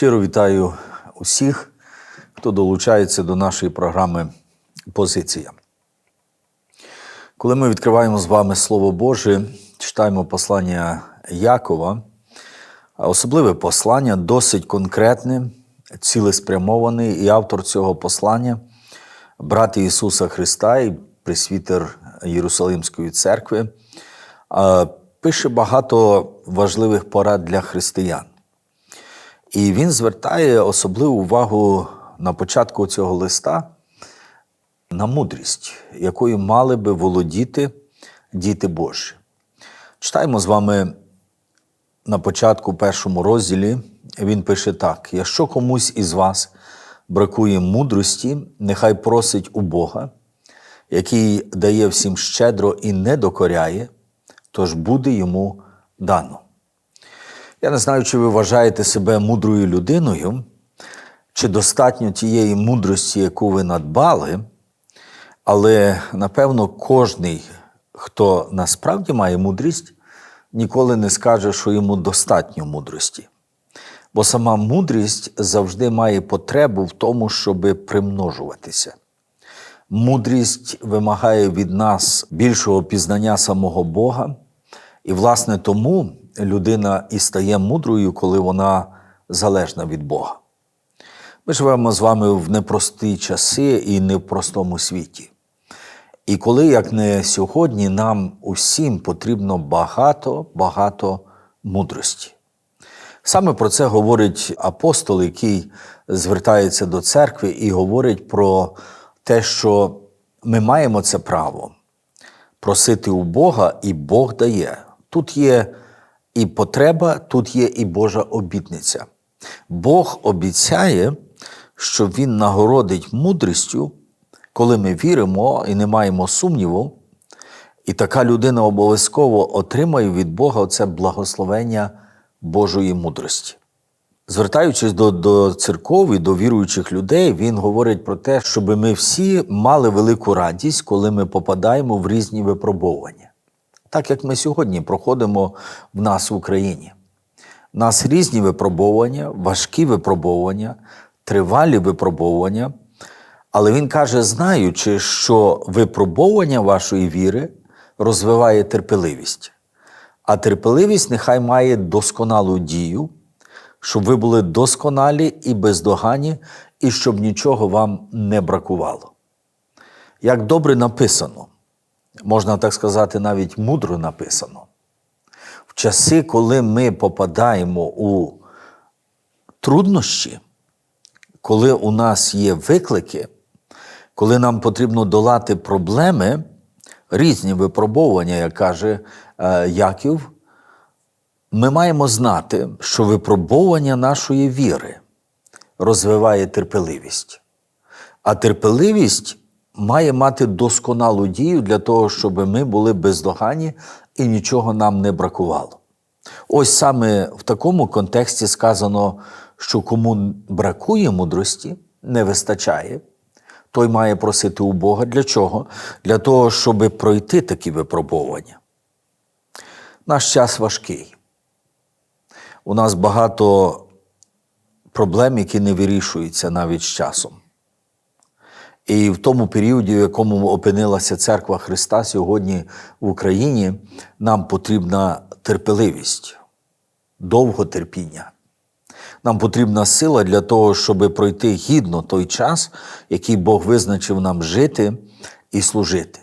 Щиро вітаю усіх, хто долучається до нашої програми Позиція. Коли ми відкриваємо з вами Слово Боже, читаємо послання Якова, особливе послання досить конкретне, цілеспрямоване, і автор цього послання, брат Ісуса Христа і пресвітер Єрусалимської церкви, пише багато важливих порад для християн. І він звертає особливу увагу на початку цього листа на мудрість, якою мали би володіти діти Божі. Читаємо з вами на початку першому розділі. Він пише так: якщо комусь із вас бракує мудрості, нехай просить у Бога, який дає всім щедро і не докоряє, тож буде йому дано. Я не знаю, чи ви вважаєте себе мудрою людиною, чи достатньо тієї мудрості, яку ви надбали, але напевно кожний, хто насправді має мудрість, ніколи не скаже, що йому достатньо мудрості. Бо сама мудрість завжди має потребу в тому, щоб примножуватися. Мудрість вимагає від нас більшого пізнання самого Бога, і, власне, тому людина і стає мудрою, коли вона залежна від Бога. Ми живемо з вами в непрості часи і не в простому світі. І коли, як не сьогодні, нам усім потрібно багато, багато мудрості. Саме про це говорить апостол, який звертається до церкви і говорить про те, що ми маємо це право просити у Бога, і Бог дає. Тут є і потреба, тут є і Божа обітниця. Бог обіцяє, що Він нагородить мудрістю, коли ми віримо і не маємо сумніву, і така людина обов'язково отримає від Бога це благословення Божої мудрості. Звертаючись до до церков до віруючих людей, він говорить про те, щоб ми всі мали велику радість, коли ми попадаємо в різні випробування. Так як ми сьогодні проходимо в нас в Україні. У нас різні випробування, важкі випробування, тривалі випробування. Але він каже, знаючи, що випробування вашої віри розвиває терпеливість, а терпеливість нехай має досконалу дію, щоб ви були досконалі і бездоганні, і щоб нічого вам не бракувало. Як добре написано, можна так сказати, навіть мудро написано, в часи, коли ми попадаємо у труднощі, коли у нас є виклики, коли нам потрібно долати проблеми, різні випробовування, як каже е, Яків, ми маємо знати, що випробовування нашої віри розвиває терпеливість. А терпеливість має мати досконалу дію для того, щоб ми були бездоганні і нічого нам не бракувало. Ось саме в такому контексті сказано, що кому бракує мудрості, не вистачає, той має просити у Бога для чого? Для того, щоб пройти такі випробування. Наш час важкий. У нас багато проблем, які не вирішуються навіть з часом. І в тому періоді, в якому опинилася церква Христа сьогодні в Україні, нам потрібна терпеливість, довготерпіння. Нам потрібна сила для того, щоб пройти гідно той час, який Бог визначив нам жити і служити.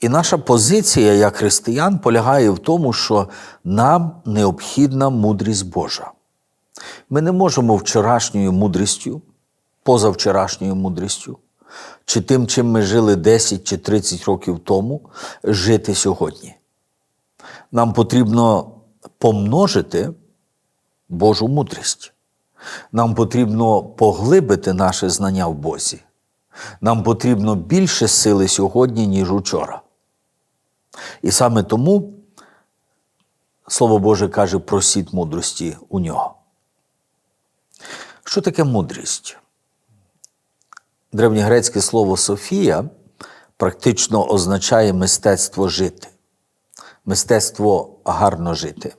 І наша позиція як християн полягає в тому, що нам необхідна мудрість Божа. Ми не можемо вчорашньою мудрістю, позавчорашньою мудрістю, чи тим, чим ми жили 10 чи 30 років тому, жити сьогодні. Нам потрібно помножити Божу мудрість. Нам потрібно поглибити наше знання в Бозі. Нам потрібно більше сили сьогодні, ніж учора. І саме тому Слово Боже каже, просіть мудрості у нього. Що таке мудрість? Древньогрецьке слово Софія практично означає мистецтво жити, мистецтво гарно жити,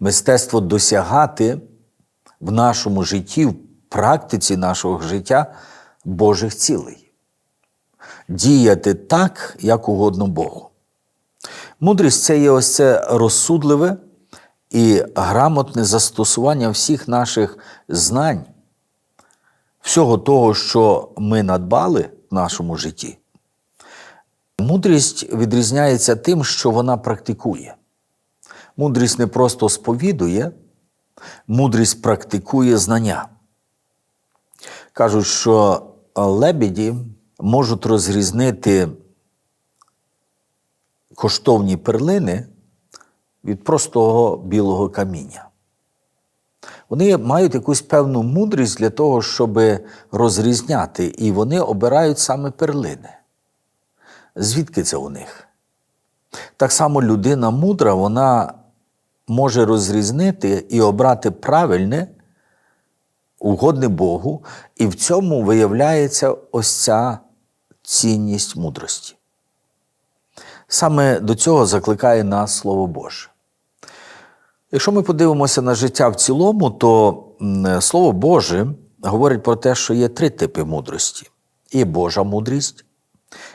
мистецтво досягати в нашому житті, в практиці нашого життя Божих цілей. Діяти так, як угодно Богу. Мудрість це є ось це розсудливе і грамотне застосування всіх наших знань, всього того, що ми надбали в нашому житті. Мудрість відрізняється тим, що вона практикує. Мудрість не просто сповідує, мудрість практикує знання. Кажуть, що лебеді можуть розрізнити коштовні перлини від простого білого каміння. Вони мають якусь певну мудрість для того, щоб розрізняти, і вони обирають саме перлини. Звідки це у них? Так само людина мудра, вона може розрізнити і обрати правильне, угодне Богу, і в цьому виявляється ось ця цінність мудрості. Саме до цього закликає нас Слово Боже. Якщо ми подивимося на життя в цілому, то Слово Боже говорить про те, що є три типи мудрості: є Божа мудрість.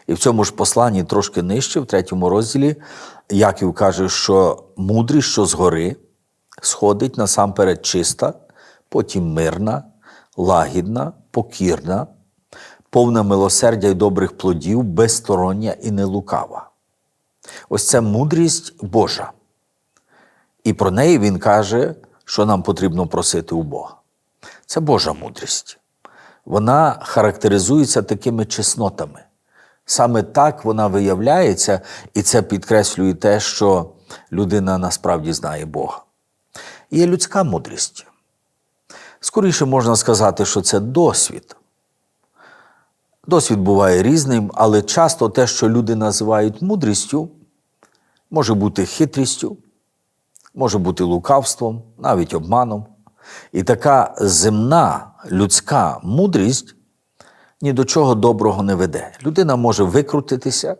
І в цьому ж посланні трошки нижче, в третьому розділі, Яків каже, що мудрість, що згори, сходить насамперед чиста, потім мирна, лагідна, покірна, повна милосердя й добрих плодів, безстороння і нелукава. Ось це мудрість Божа. І про неї він каже, що нам потрібно просити у Бога. Це Божа мудрість. Вона характеризується такими чеснотами. Саме так вона виявляється, і це підкреслює те, що людина насправді знає Бога. Є людська мудрість. Скоріше можна сказати, що це досвід. Досвід буває різним, але часто те, що люди називають мудрістю, може бути хитрістю, може бути лукавством, навіть обманом. І така земна людська мудрість ні до чого доброго не веде. Людина може викрутитися,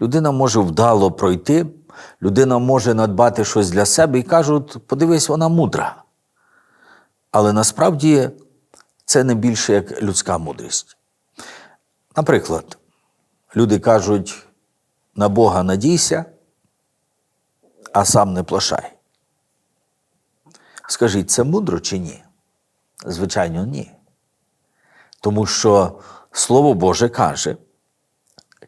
людина може вдало пройти, людина може надбати щось для себе і кажуть, подивись, вона мудра. Але насправді це не більше як людська мудрість. Наприклад, люди кажуть, на Бога надійся, а сам не плашай. Скажіть, це мудро чи ні? Звичайно, ні. Тому що Слово Боже каже,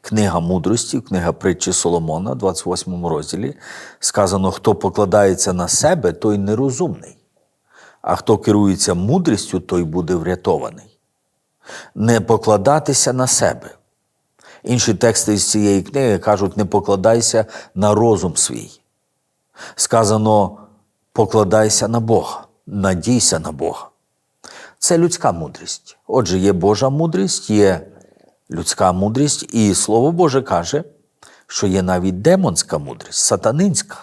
книга мудрості, книга притчі Соломона, 28 розділі, сказано: хто покладається на себе, той нерозумний, а хто керується мудрістю, той буде врятований. Не покладатися на себе. Інші тексти з цієї книги кажуть: не покладайся на розум свій. Сказано, покладайся на Бога, надійся на Бога. Це людська мудрість. Отже, є Божа мудрість, є людська мудрість, і Слово Боже каже, що є навіть демонська мудрість, сатанинська.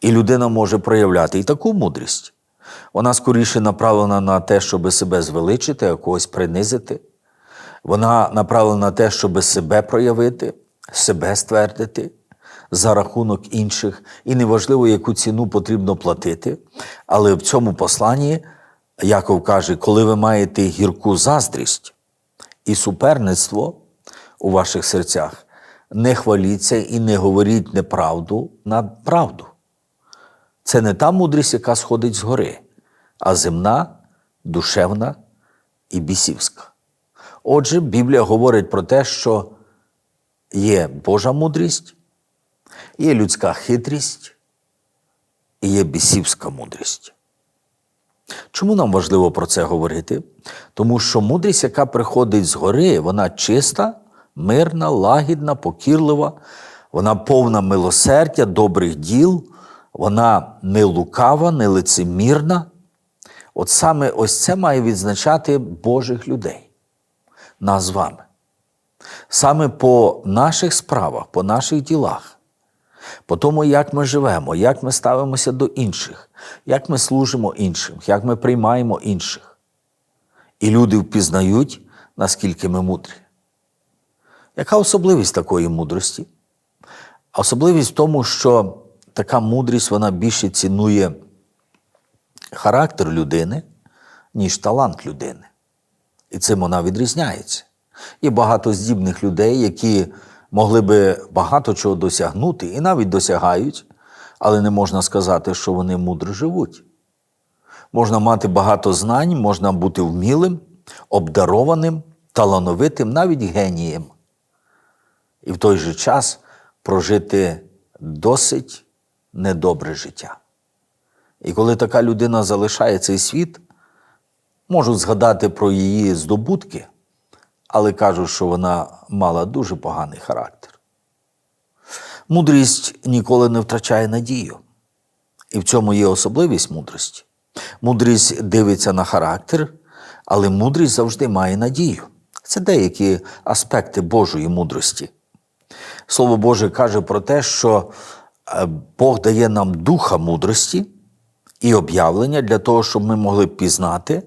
І людина може проявляти і таку мудрість. Вона скоріше направлена на те, щоб себе звеличити, а когось принизити. Вона направлена на те, щоб себе проявити, себе ствердити за рахунок інших, і неважливо, яку ціну потрібно платити. Але в цьому посланні Яков каже, коли ви маєте гірку заздрість і суперництво у ваших серцях, не хваліться і не говоріть неправду над правду. Це не та мудрість, яка сходить згори, а земна, душевна і бісівська. Отже, Біблія говорить про те, що є Божа мудрість, є людська хитрість і є бісівська мудрість. Чому нам важливо про це говорити? Тому що мудрість, яка приходить згори, вона чиста, мирна, лагідна, покірлива, вона повна милосердя, добрих діл, вона не лукава, не лицемірна. От саме ось це має відзначати Божих людей, нас з вами. Саме по наших справах, по наших ділах по тому, як ми живемо, як ми ставимося до інших, як ми служимо іншим, як ми приймаємо інших. І люди впізнають, наскільки ми мудрі. Яка особливість такої мудрості? Особливість в тому, що така мудрість вона більше цінує характер людини, ніж талант людини. І цим вона відрізняється. Є багато здібних людей, які могли би багато чого досягнути і навіть досягають, але не можна сказати, що вони мудро живуть. Можна мати багато знань, можна бути вмілим, обдарованим, талановитим, навіть генієм. І в той же час прожити досить недобре життя. І коли така людина залишає цей світ, можуть згадати про її здобутки, але кажуть, що вона мала дуже поганий характер. Мудрість ніколи не втрачає надію. І в цьому є особливість мудрості. Мудрість дивиться на характер, але мудрість завжди має надію. Це деякі аспекти Божої мудрості. Слово Боже каже про те, що е, Бог дає нам духа мудрості і об'явлення для того, щоб ми могли пізнати,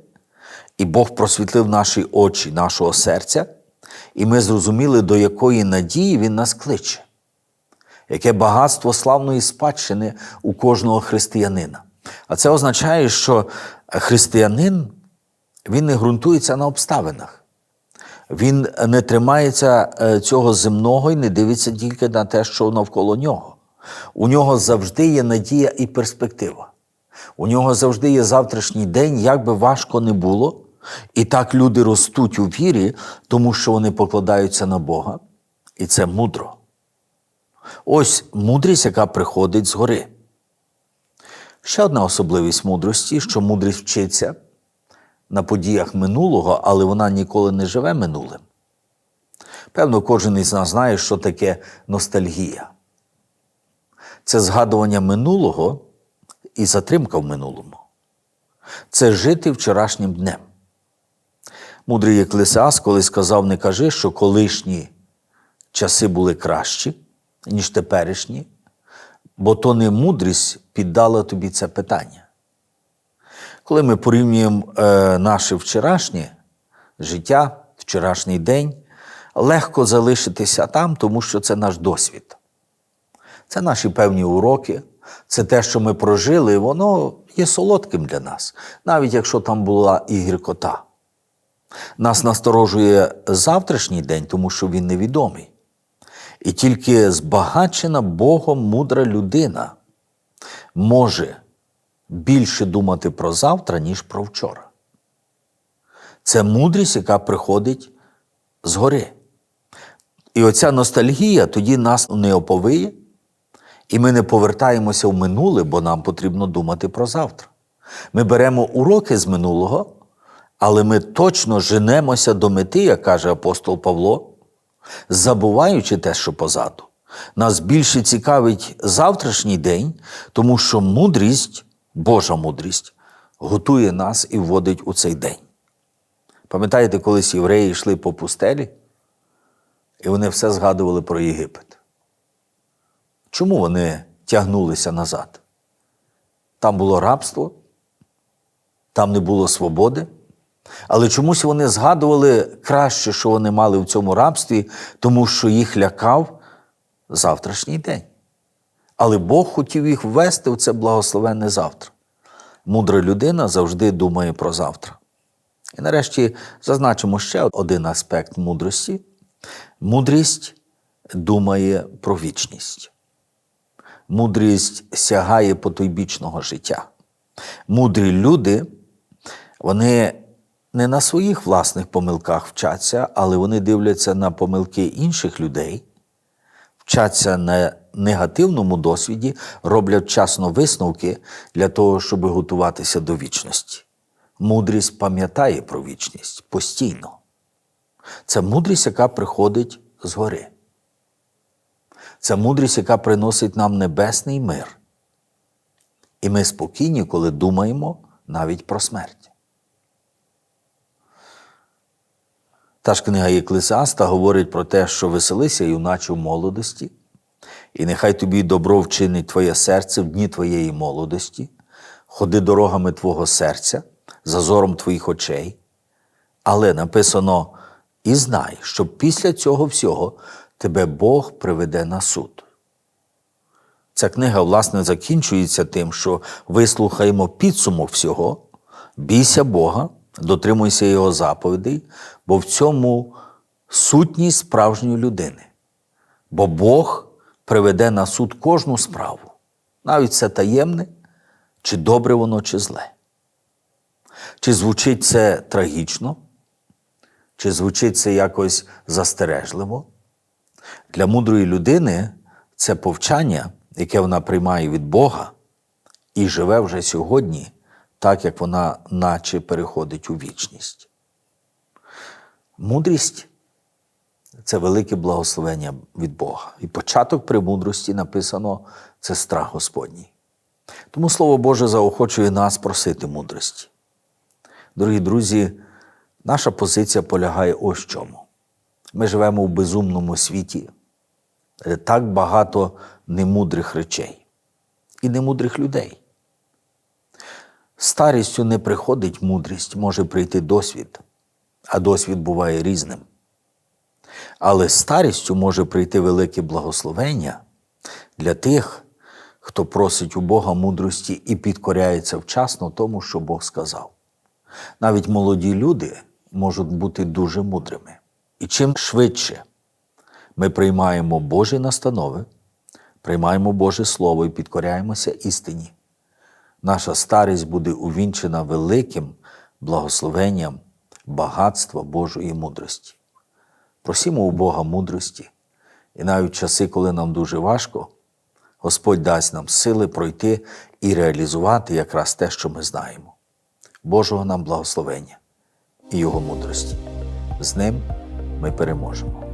і Бог просвітлив наші очі, нашого серця, і ми зрозуміли, до якої надії Він нас кличе, яке багатство славної спадщини у кожного християнина. А це означає, що християнин він не ґрунтується на обставинах. Він не тримається е, цього земного і не дивиться тільки на те, що навколо нього. У нього завжди є надія і перспектива. У нього завжди є завтрашній день, як би важко не було. І так люди ростуть у вірі, тому що вони покладаються на Бога. І це мудро. Ось мудрість, яка приходить згори. Ще одна особливість мудрості, що мудрість вчиться на подіях минулого, але вона ніколи не живе минулим. Певно, кожен із нас знає, що таке ностальгія. Це згадування минулого і затримка в минулому. Це жити вчорашнім днем. Мудрий Еклесіас колись сказав: не кажи, що колишні часи були кращі, ніж теперішні, бо то не мудрість піддала тобі це питання. Коли ми порівнюємо е, наше вчорашнє життя, вчорашній день, легко залишитися там, тому що це наш досвід. Це наші певні уроки, це те, що ми прожили, воно є солодким для нас, навіть якщо там була і гіркота. Нас насторожує завтрашній день, тому що він невідомий. І тільки збагачена Богом мудра людина може більше думати про завтра, ніж про вчора. Це мудрість, яка приходить згори. І оця ностальгія тоді нас не оповиє, і ми не повертаємося в минуле, бо нам потрібно думати про завтра. Ми беремо уроки з минулого, але ми точно женемося до мети, як каже апостол Павло, забуваючи те, що позаду. Нас більше цікавить завтрашній день, тому що мудрість, Божа мудрість, готує нас і вводить у цей день. Пам'ятаєте, колись євреї йшли по пустелі, і вони все згадували про Єгипет. Чому вони тягнулися назад? Там було рабство, там не було свободи. Але чомусь вони згадували краще, що вони мали в цьому рабстві, тому що їх лякав завтрашній день. Але Бог хотів їх ввести в це благословенне завтра. Мудра людина завжди думає про завтра. І нарешті зазначимо ще один аспект мудрості. Мудрість думає про вічність. Мудрість сягає потойбічного життя. Мудрі люди, вони не на своїх власних помилках вчаться, але вони дивляться на помилки інших людей, вчаться на негативному досвіді, роблять вчасно висновки для того, щоб готуватися до вічності. Мудрість пам'ятає про вічність постійно. Це мудрість, яка приходить згори. Це мудрість, яка приносить нам небесний мир. І ми спокійні, коли думаємо навіть про смерть. Та ж книга Єклесіаста говорить про те, що веселися, юначе в молодості, і нехай тобі добро вчинить твоє серце в дні твоєї молодості, ходи дорогами твого серця, зазором твоїх очей. Але написано: і знай, що після цього всього тебе Бог приведе на суд. Ця книга, власне, закінчується тим, що вислухаємо підсумок всього, бійся Бога дотримуйся його заповідей, бо в цьому сутність справжньої людини. Бо Бог приведе на суд кожну справу, навіть це таємне, чи добре воно, чи зле. Чи звучить це трагічно, чи звучить це якось застережливо? Для мудрої людини це повчання, яке вона приймає від Бога і живе вже сьогодні, так як вона наче переходить у вічність. Мудрість це велике благословення від Бога. І початок премудрості написано це страх Господній. Тому Слово Боже заохочує нас просити мудрості. Дорогі друзі, наша позиція полягає ось в чому. Ми живемо в безумному світі, де так багато немудрих речей і немудрих людей. Старістю не приходить мудрість, може прийти досвід, а досвід буває різним. Але старістю може прийти велике благословення для тих, хто просить у Бога мудрості і підкоряється вчасно тому, що Бог сказав. Навіть молоді люди можуть бути дуже мудрими. І чим швидше ми приймаємо Божі настанови, приймаємо Боже Слово і підкоряємося істині, наша старість буде увінчена великим благословенням багатства Божої мудрості. Просімо у Бога мудрості, і навіть часи, коли нам дуже важко, Господь дасть нам сили пройти і реалізувати якраз те, що ми знаємо. Божого нам благословення і Його мудрості. З ним ми переможемо.